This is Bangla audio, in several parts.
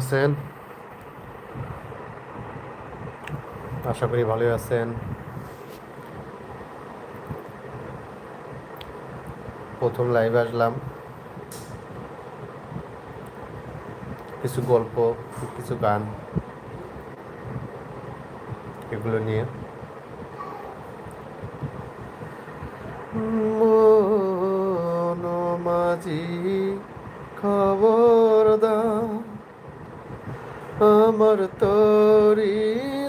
আছেন? আশা করি ভালোই আছেন। প্রথম লাইভে আসলাম। কিছু গল্প, কিছু গান, এগুলো নিয়ে। মাঝি খবর দাও আমার তরি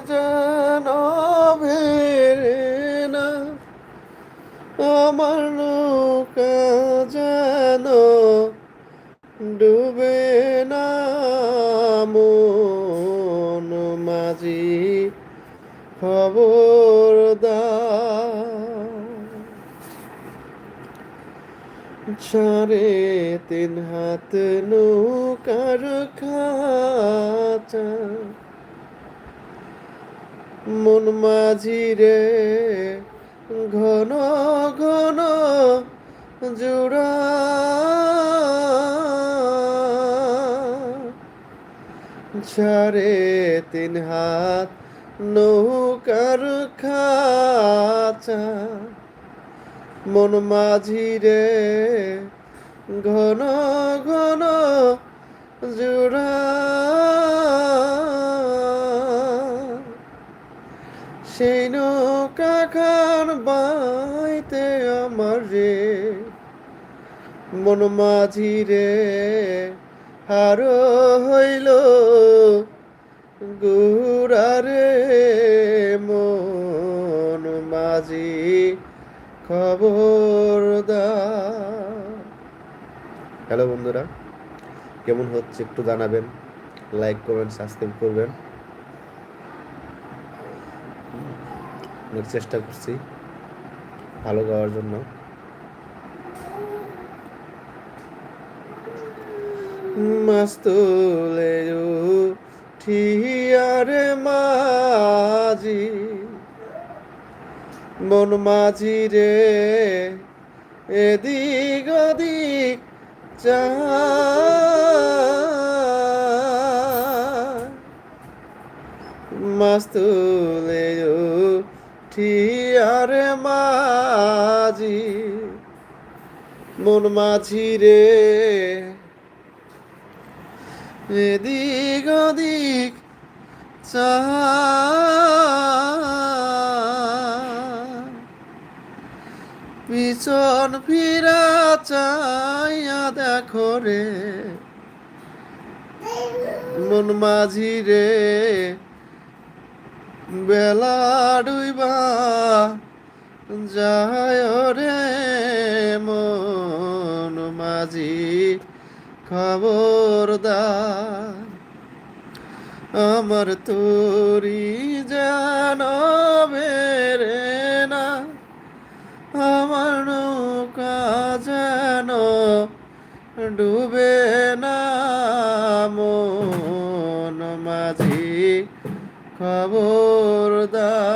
যেন না আমার নৌকা যেন ডুবে না মন মাঝি খবর দাও চারে তিন হাত নৌকার খাঁচা মন মাঝি রে ঘন ঘন জোড়া চারে তিন হাত নৌকার খাঁচা মন মাঝি রে, ঘন ঘন জোড়া। সেই নৌকা খান বাইতে আমার রে, মন মাঝি রে, হার হইল গুড়ারে মন খবর হ্যালো বন্ধুরা, কেমন হচ্ছে একটু জানাবেন। লাইক করবেন সাবস্ক্রাইব করবেন। অনেক চেষ্টা করছি ভালো গাওয়ার জন্য। মাস্তুলে ঠিয়ারে মাঝি। মন মাঝি রে, এদিক ওদিক চা। মাস্তুলে ঠিয়ারে মাঝি, মন মাঝি রে, এদিক ওদিক চা। পিছন ফিরা চাইয়া দেখো রে। মন মাঝি রে, বেলা ডুইবা যায় রে। মন মাঝি খবরদার, আমার তোরি জানবে রে ডুবে না মন মাঝি খবরদার।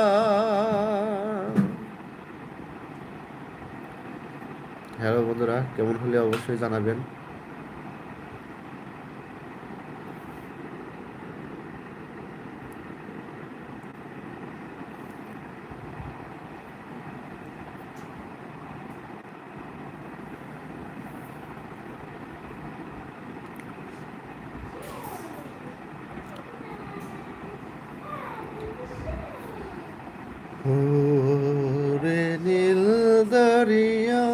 হ্যালো বন্ধুরা কেমন হলে অবশ্যই জানাবেন। ওরে নীল দরিয়া,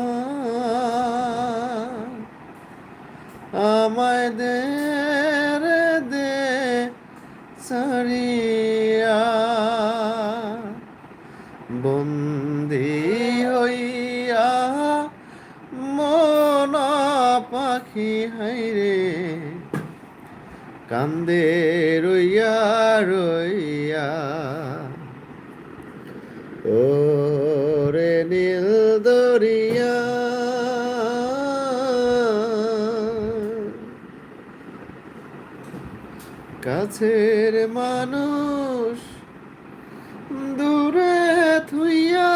আমায় দে রে দে সারিয়া। বন্দি হইয়া মন পাখি হাইরে কান্দে রইয়া রইয়া। ওরে নীল দরিয়া। কাছের মানুষ দূরে থুইয়া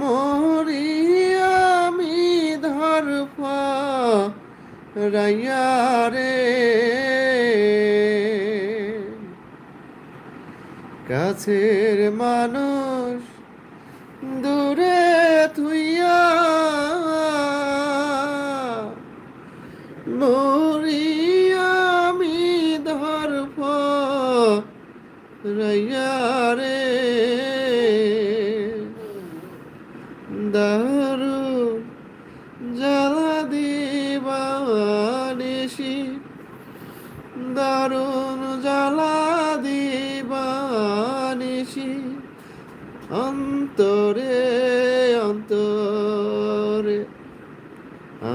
মরি আমি ধর রাইয়া রে। কাছের মানুষ দূরে থুইয়া দিবানিসি অন্তরে অন্তরে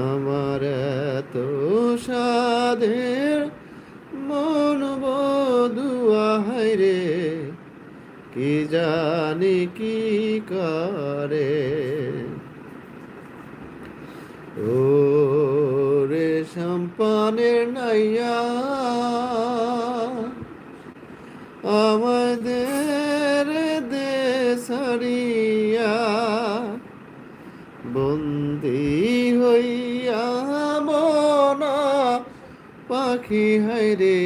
আমার এত সাধের মন রে, কি জানি কি করে? ও রে সম্পানের নাইয়া পাখি হাইরে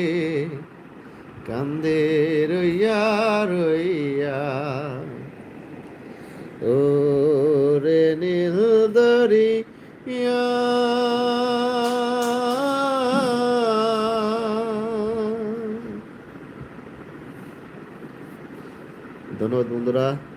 কান্দে রইয়া রইয়া। ও রে নীল দরিয়া। ধন্যবাদ বন্ধুরা।